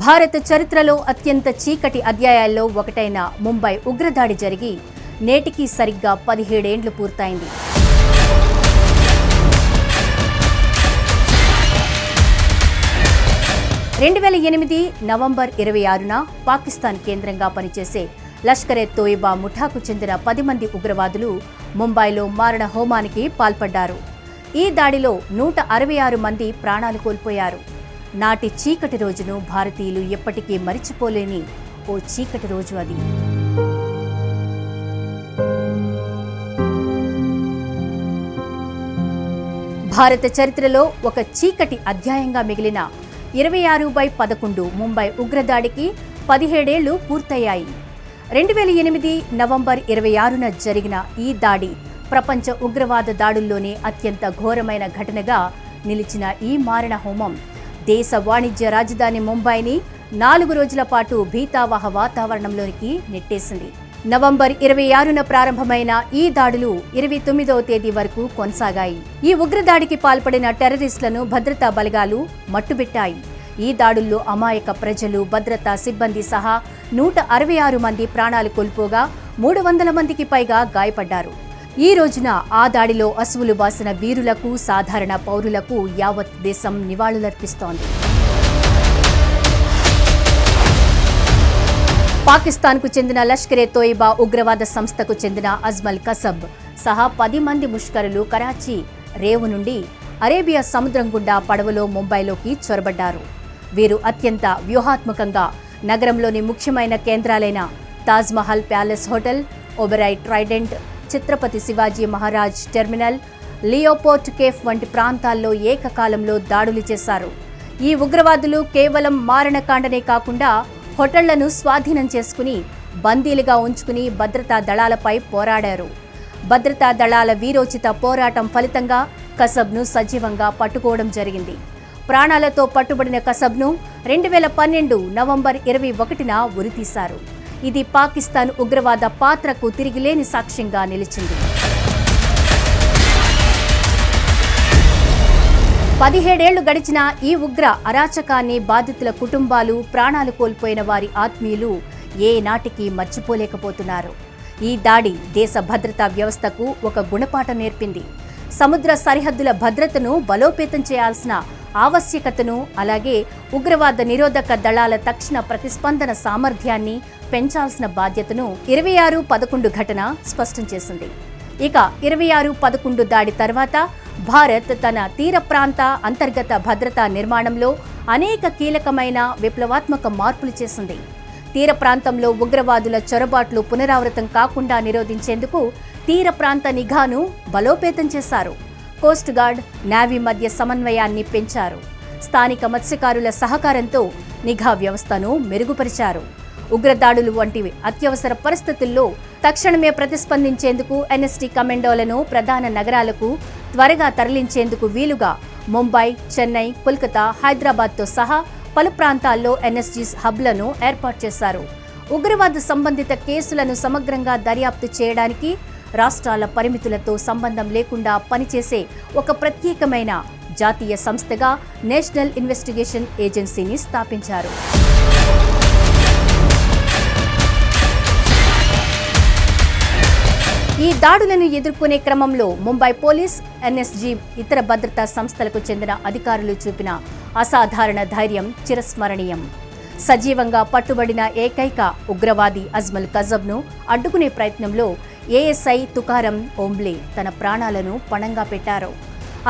భారత చరిత్రలో అత్యంత చీకటి అధ్యాయాల్లో ఒకటైన ముంబై ఉగ్రదాడి జరిగి నేటికి సరిగ్గా పదిహేడేండ్లు పూర్తయింది. రెండు వేల ఎనిమిది నవంబర్ ఇరవై ఆరున పాకిస్తాన్ కేంద్రంగా పనిచేసే లష్కరే తోయిబా ముఠాకు చెందిన పది మంది ఉగ్రవాదులు ముంబైలో మారణ హోమానికి పాల్పడ్డారు. ఈ దాడిలో నూట అరవై ఆరు మంది ప్రాణాలు కోల్పోయారు. నాటి చీకటి రోజును భారతీయులు ఎప్పటికీ మరిచిపోలేని ఓ చీకటి రోజు అది. భారత చరిత్రలో ఒక చీకటి అధ్యాయంగా మిగిలిన ఇరవై ఆరు బై పదకొండు ముంబై ఉగ్రదాడికి పదిహేడేళ్ళు పూర్తయ్యాయి. రెండు వేల ఎనిమిది నవంబర్ ఇరవై ఆరున జరిగిన ఈ దాడి ప్రపంచ ఉగ్రవాద దాడుల్లోనే అత్యంత ఘోరమైన ఘటనగా నిలిచిన ఈ మారణ హోమం దేశ వాణిజ్య రాజధాని ముంబైని నాలుగు రోజుల పాటు భీతావహ వాతావరణంలోనికి నెట్టేసింది. నవంబర్ ఇరవై ఆరున ప్రారంభమైన ఈ దాడులు ఇరవై తొమ్మిదవ తేదీ వరకు కొనసాగాయి. ఈ ఉగ్రదాడికి పాల్పడిన టెర్రరిస్టులను భద్రతా బలగాలు మట్టుబెట్టాయి. ఈ దాడుల్లో అమాయక ప్రజలు భద్రతా సిబ్బంది సహా నూట అరవై ఆరు మంది ప్రాణాలు కోల్పోగా మూడు వందల మందికి పైగా గాయపడ్డారు. ఈ రోజున ఆ దాడిలో అసువులు బాసిన వీరులకు సాధారణ పౌరులకు యావత్ దేశం నివాళులర్పిస్తోంది. పాకిస్తాన్కు చెందిన లష్కరే తోయిబా ఉగ్రవాద సంస్థకు చెందిన అజ్మల్ కసబ్ సహా పది మంది ముష్కరులు కరాచీ రేవు నుండి అరేబియా సముద్రం గుండా పడవలో ముంబైలోకి చొరబడ్డారు. వీరు అత్యంత వ్యూహాత్మకంగా నగరంలోని ముఖ్యమైన కేంద్రాలైన Taj Mahal palace hotel Oberoi Trident Chhatrapati Shivaji Maharaj terminal Leopold cafe వంటి ప్రాంతాల్లో ఏకకాలంలో దాడులు చేశారు. ఈ ఉగ్రవాదులు కేవలం మారణకాండనే కాకుండా హోటళ్ళను స్వాధీనం చేసుకుని బందీలుగా ఉంచుకుని భద్రతా దళాలపై పోరాడారు. భద్రతా దళాల వీరోచిత పోరాటం ఫలితంగా కసబ్ను సజీవంగా పట్టుకోవడం జరిగింది. ప్రాణాలతో పట్టుబడిన కసబ్ను రెండు వేల పన్నెండు నవంబర్ ఇరవై ఒకటిన ఉరితీశారు. ఇది పాకిస్తాన్ ఉగ్రవాద పాత్రకు తిరిగిలేని సాక్ష్యంగా నిలిచింది. పదిహేడేళ్ళు గడిచిన ఈ ఉగ్ర అరాచకాన్ని బాధితుల కుటుంబాలు ప్రాణాలు కోల్పోయిన వారి ఆత్మీయులు ఏ నాటికి మర్చిపోలేకపోతున్నారు. ఈ దాడి దేశ భద్రతా వ్యవస్థకు ఒక గుణపాఠం నేర్పింది. సముద్ర సరిహద్దుల భద్రతను బలోపేతం చేయాల్సిన ఆవశ్యకతను అలాగే ఉగ్రవాద నిరోధక దళాల తక్షణ ప్రతిస్పందన సామర్థ్యాన్ని పెంచాల్సిన బాధ్యతను ఇరవై ఆరు పదకొండు ఘటన స్పష్టం చేసింది. ఇక ఇరవై ఆరు పదకొండు దాడి తర్వాత భారత్ తన తీర ప్రాంత అంతర్గత భద్రతా నిర్మాణంలో అనేక కీలకమైన విప్లవాత్మక మార్పులు చేసింది. తీర ప్రాంతంలో ఉగ్రవాదుల చొరబాట్లు పునరావృతం కాకుండా నిరోధించేందుకు తీర ప్రాంత నిఘాను బలోపేతం చేశారు. కోస్ట్ గార్డ్ నావీ మధ్య సమన్వయాన్ని పెంచారు. స్థానిక మత్స్యకారుల సహకారంతో నిఘా వ్యవస్థను మెరుగుపరిచారు. ఉగ్రదాడులు వంటివి అత్యవసర పరిస్థితుల్లో తక్షణమే ప్రతిస్పందించేందుకు ఎన్ఎస్టీ కమాండోలను ప్రధాన నగరాలకు త్వరగా తరలించేందుకు వీలుగా ముంబై చెన్నై కోల్కతా హైదరాబాద్తో సహా పలు ప్రాంతాల్లో ఎన్ఎస్జీ హబ్లను ఏర్పాటు చేశారు. ఉగ్రవాద సంబంధిత కేసులను సమగ్రంగా దర్యాప్తు చేయడానికి రాష్ట్రాల పరిమితులతో సంబంధం లేకుండా పనిచేసే ఒక ప్రత్యేకమైన జాతీయ సంస్థగా నేషనల్ ఇన్వెస్టిగేషన్ ఏజెన్సీని స్థాపించారు. ఈ దాడులను ఎదుర్కొనే క్రమంలో ముంబై పోలీస్ ఎన్ఎస్జీ ఇతర భద్రతా సంస్థలకు చెందిన అధికారులు చూపిన అసాధారణ ధైర్యం చిరస్మరణీయం. సజీవంగా పట్టుబడిన ఏకైక ఉగ్రవాది అజ్మల్ కజబ్ను అడ్డుకునే ప్రయత్నంలో ఏఎస్ఐ తుకారం ఓంబ్లే తన ప్రాణాలను పణంగా పెట్టారు.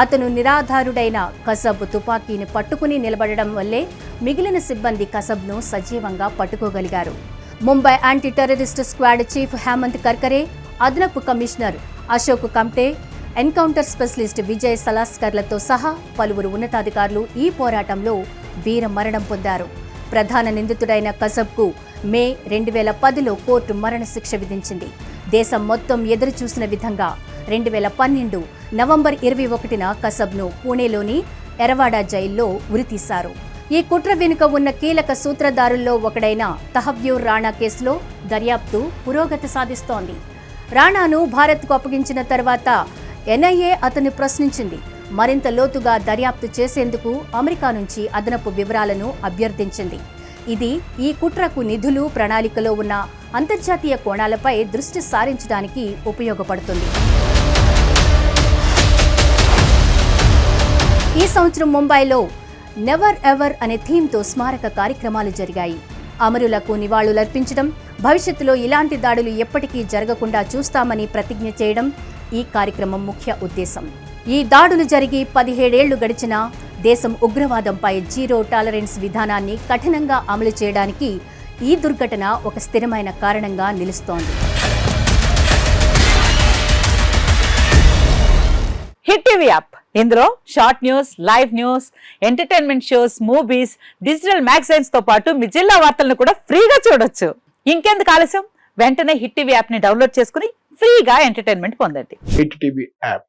అతను నిరాధారుడైన కసబ్ తుపాకీని పట్టుకుని నిలబడడం వల్లే మిగిలిన సిబ్బంది కసబ్ను సజీవంగా పట్టుకోగలిగారు. Mumbai anti terrorist squad chief Hemant Karkare అదనపు commissioner Ashok Kamte encounter specialist Vijay సలాస్కర్లతో సహా పలువురు ఉన్నతాధికారులు ఈ పోరాటంలో వీర మరణం పొందారు. ప్రధాన నిందితుడైన కసబ్కు మే రెండు వేల పదిలో కోర్టు మరణశిక్ష విధించింది. దేశం మొత్తం ఎదురు చూసిన విధంగా రెండు వేల పన్నెండు నవంబర్ ఇరవై ఒకటిన కసబ్ను పూణేలోని ఎరవాడ జైల్లో ఉరితీశారు. ఈ కుట్ర వెనుక ఉన్న కీలక సూత్రధారుల్లో ఒకడైన తహవ్యూర్ రాణా కేసులో దర్యాప్తు పురోగతి సాధిస్తోంది. రాణాను భారత్కు అప్పగించిన తర్వాత ఎన్ఐఏ అతన్ని ప్రశ్నించింది. మరింత లోతుగా దర్యాప్తు చేసేందుకు అమెరికా నుంచి అదనపు వివరాలను అభ్యర్థించింది. ఇది ఈ కుట్రకు నిధులు ప్రణాళికలో ఉన్న అంతర్జాతీయ కోణాలపై దృష్టి సారించడానికి ఉపయోగపడుతుంది. ఈ సంవత్సరం ముంబైలో నెవర్ ఎవర్ అనే థీమ్తో స్మారక కార్యక్రమాలు జరిగాయి. అమరులకు నివాళులర్పించడం భవిష్యత్తులో ఇలాంటి దాడులు ఎప్పటికీ జరగకుండా చూస్తామని ప్రతిజ్ఞ చేయడం ఈ కార్యక్రమం ముఖ్య ఉద్దేశం. ఈ దాడులు జరిగి పదిహేడేళ్ళు గడిచినా దేశం ఉగ్రవాదంపై జీరో టాలరెన్స్ విధానాన్ని కఠినంగా అమలు చేయడానికి ఈ దుర్ఘటన ఒక స్థిరమైన కారణంగా నిలుస్తోంది. Hit TV app. ఇందులో short news live news entertainment shows movies digital మ్యాగజైన్స్తో పాటు మీ జిల్లా వార్తలను కూడా ఫ్రీగా చూడొచ్చు. ఇంకెందుకు ఆలస్యం? వెంటనే హిట్ టీవీ యాప్ని డౌన్లోడ్ చేసుకుని ఫ్రీగా ఎంటర్టైన్మెంట్ పొందండి. Hit TV app.